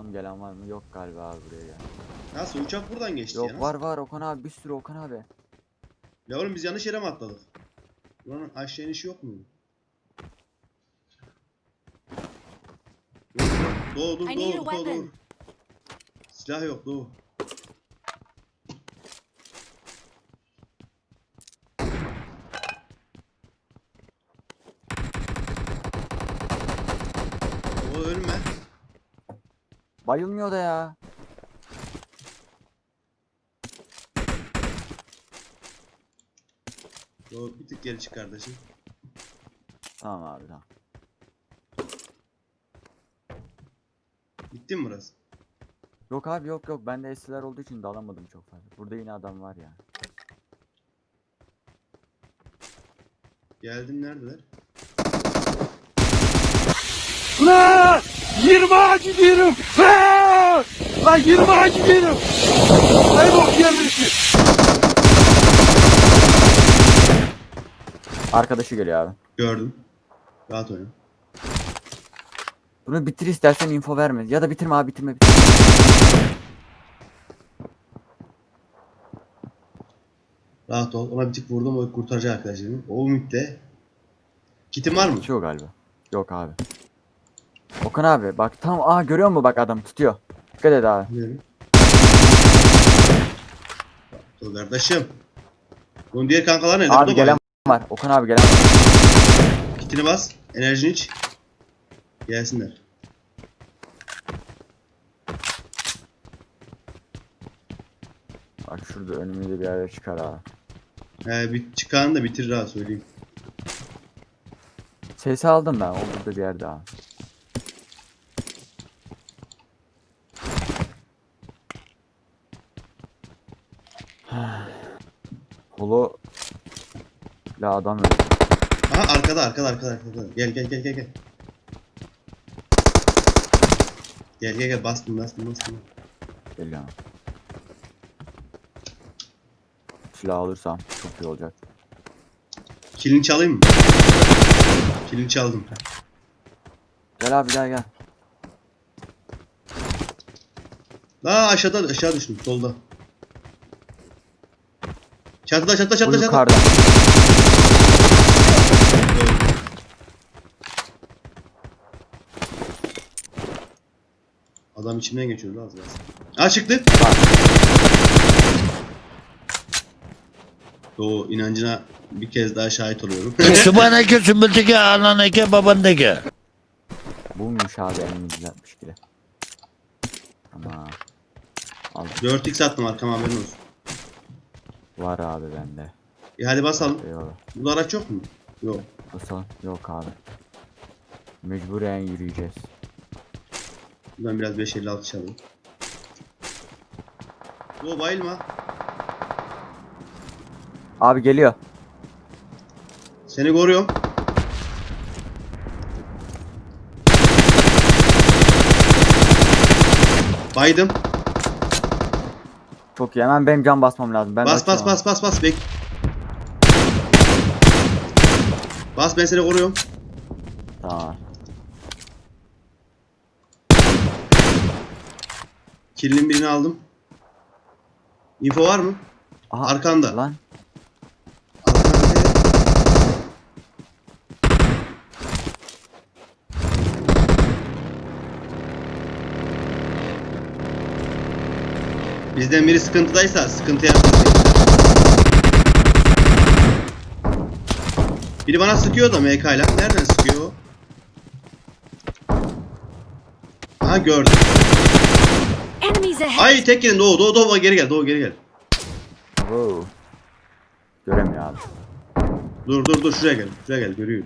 Bakalım gelen var mı? Yok galiba abi buraya gel. Nasıl uçak buradan geçti ya? Yok nasıl? var var Okan abi bir sürü Okan abi. Ya oğlum biz yanlış yere mi atladık? Buranın aşağı inişi yok mu? Doğu dur I need doğu a doğu doğu. weapon. Silah yok doğu. O ölme. Bayılmıyor da ya. Doğu bir tık geri çık kardeşim. Tamam abi tamam. Bitti mi burası? Yok abi yok yok bende SLR olduğu için dalamadım çok fazla. Burada yine adam var ya. Geldim neredeler? Ulan! 20 ağaç gidiyorum. Ha! Lan 20 ağaç gidiyorum. Ay bok gelmişsin. Arkadaşı geliyor abi. Gördüm. Rahat oyna. Bunu bitir istersen info verme. Ya da bitirme abi bitirme bitirme. Rahat ol. Ona bir tık vurdum o kurtaracak arkadaşlarım. O ümit de. Kitin var mı? Tutuyor galiba. Yok abi. Okan abi bak tam aa görüyor musun bak adam tutuyor. Dikkat et abi. Dur kardeşim. Bunun diğer kankalar nerede? Abi gelen var. Okan abi gelen var. Kitini bas. Enerjini iç. Gelsinler. Bak şurada önümüzde bir yere çıkar abi. He bir çıkan da bitir rahat söyleyeyim. Sesi aldım ben. O burada bir yerde abi. Holo la adam öldü. Aha arkada arkada arkada arkada. Gel gel gel gel gel. Gel gel gel bastım bastım bastım. Geliyor. Silah alırsam çok iyi olacak. Kilini çalayım mı? Kilini çaldım. Gel abi gel gel. Aa aşağıda aşağı düştüm solda. Çatıda çatıda Bu çatıda çatıda. yukarıda. Adam içimden geçiyordu az biraz. Aa çıktı. Doğu inancına bir kez daha şahit oluyorum. Sübhaneke sümbülteke ananeke babandeke. Bulmuş abi elini düzeltmiş gibi. Ama al 4x attım arkama haberin olsun. Var abi bende. E hadi basalım. Eyvallah. Burada araç yok mu? Yok. Basalım. Yok abi. Mecburen yürüyeceğiz. Ben biraz 556 çalayım. Doğu bayılma. Abi geliyor. Seni koruyorum. Baydım. Çok iyi. Hemen benim can basmam lazım. Ben bas bas bas bas bas bek. Bas ben seni koruyorum. Tamam. Killin birini aldım. Info var mı? Aha, Arkanda. Lan. Bizden biri sıkıntıdaysa sıkıntı yapmasın. Biri bana sıkıyor da MK ile. Nereden sıkıyor o? Aha gördüm. Ay tek yedim Doğu Doğu Doğu geri gel Doğu geri gel. Wow. Göremiyor abi. Dur dur dur şuraya gel. Şuraya gel görüyor.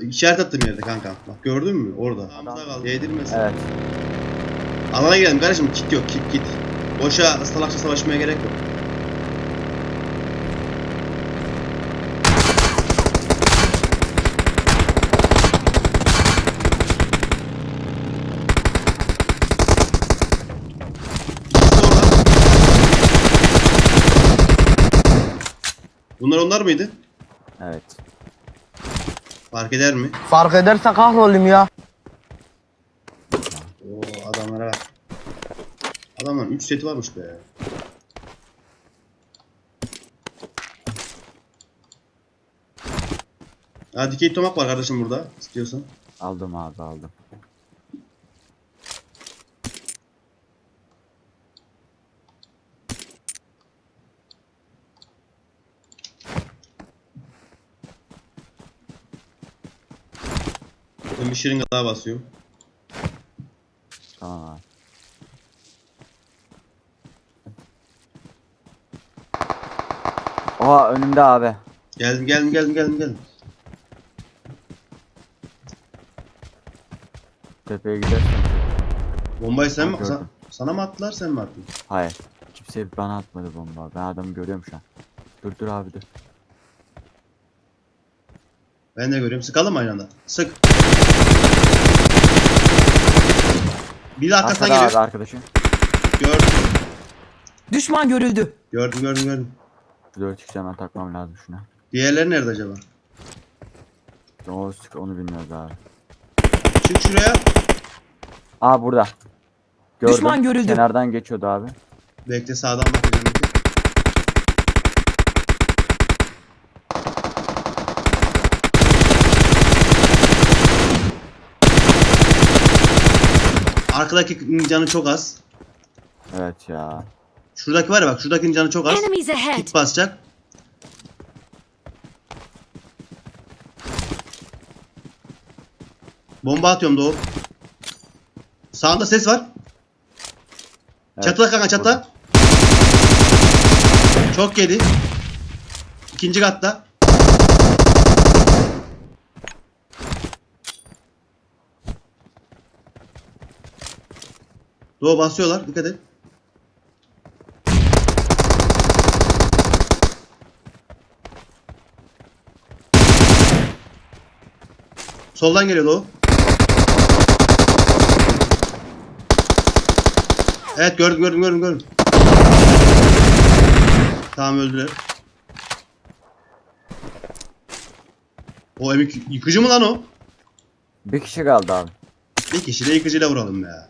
İşaret attım yerde kanka. Bak gördün mü? Orada. Sağımızda kaldı. Değdirmesin. Evet. Alana gidelim kardeşim. Kit yok kit kit. Boşa salakça savaşmaya gerek yok. Bunlar onlar mıydı? Evet. Fark eder mi? Fark ederse kahrolayım ya. Oo adamlar Adamların 3 seti varmış be. Ha dikey tomak var kardeşim burada istiyorsan. Aldım abi aldım. Ben bir şırınga daha basıyorum. Tamam abi. Oha önümde abi. Geldim geldim geldim geldim geldim. Tepeye gidersen. Bombayı sen mi? Sa- sana mı attılar sen mi attın? Hayır. Kimse bana atmadı bomba. Ben adamı görüyorum şu an. Dur dur abi dur. Ben de görüyorum. Sıkalım mı aynı anda? Sık. Bir de arkasına Arkada abi geliyor. arkadaşım. Gördüm. Düşman görüldü. Gördüm gördüm gördüm. 4 x hemen takmam lazım şuna. Diğerleri nerede acaba? O sık onu bilmiyoruz abi. Çık şuraya. Aa burada. Gördüm. Düşman görüldü. Kenardan geçiyordu abi. Bekle sağdan bakacağım. Arkadaki canı çok az. Evet ya. Şuradaki var ya bak şuradakinin canı çok az. Hit basacak. Bomba atıyorum Doğu. Sağında ses var. Evet, Çatıda kanka çatıda. burada. Çok yedi. İkinci katta. Doğu basıyorlar. Dikkat et. Soldan geliyor Doğu. Evet gördüm gördüm gördüm gördüm. Tamam öldüler. O emik yıkıcı mı lan o? Bir kişi kaldı abi. Bir kişi de yıkıcıyla vuralım ya.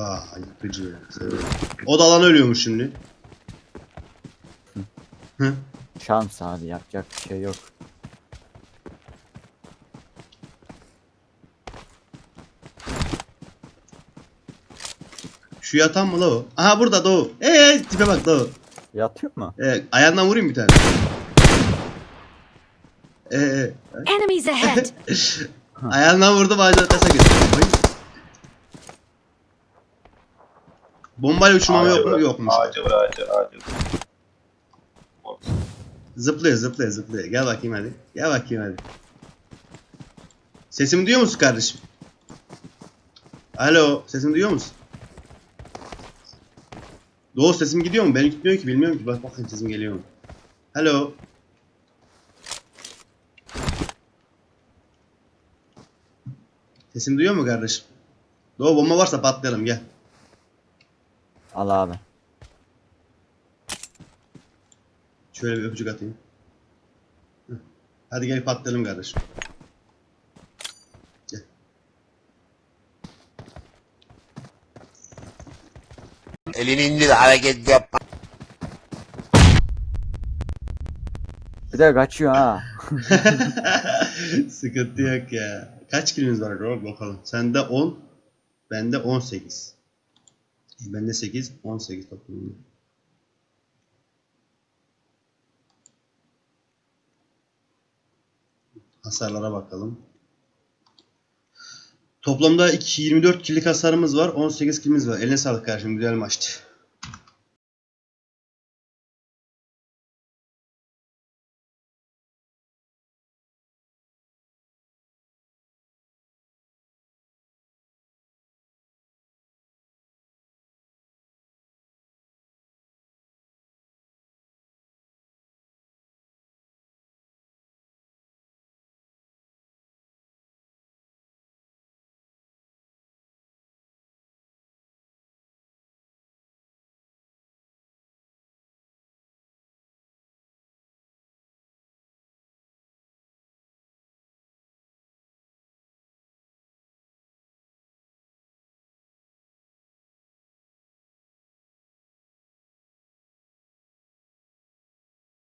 Aa yıkıcı. Seviyorum. O da alan ölüyormuş şimdi. Hı. Şans abi yapacak bir şey yok. Şu yatan mı la o? Aha burada Doğu. Eee tipe bak Doğu. Yatıyor mu? Ee, ayağından vurayım bir tane. Ee, Enemies ahead! ayağından vurdum ağacın arkasına gitti. Bombayla uçurmam yok mu? Yokmuş. Ağacı var ağacı ağacı. Zıplıyor zıplıyor zıplıyor. Gel bakayım hadi. Gel bakayım hadi. Sesimi duyuyor musun kardeşim? Alo sesimi duyuyor musun? Doğu sesim gidiyor mu? Benim gitmiyor ki bilmiyorum ki. Bak bakayım sesim geliyor mu? Alo. Sesim duyuyor mu kardeşim? Doğu bomba varsa patlayalım gel. Al abi. Şöyle bir öpücük atayım. Hadi gel patlayalım kardeşim. Gel. Elini indir hareket yapma. Bir de kaçıyor ha. Sıkıntı yok ya. Kaç kilimiz var Rob bakalım. Sende 10, bende 18. E, Bende 8, 18 toplamda. Hasarlara bakalım. Toplamda 2, 24 killik hasarımız var. 18 kilimiz var. Eline sağlık kardeşim. Güzel maçtı.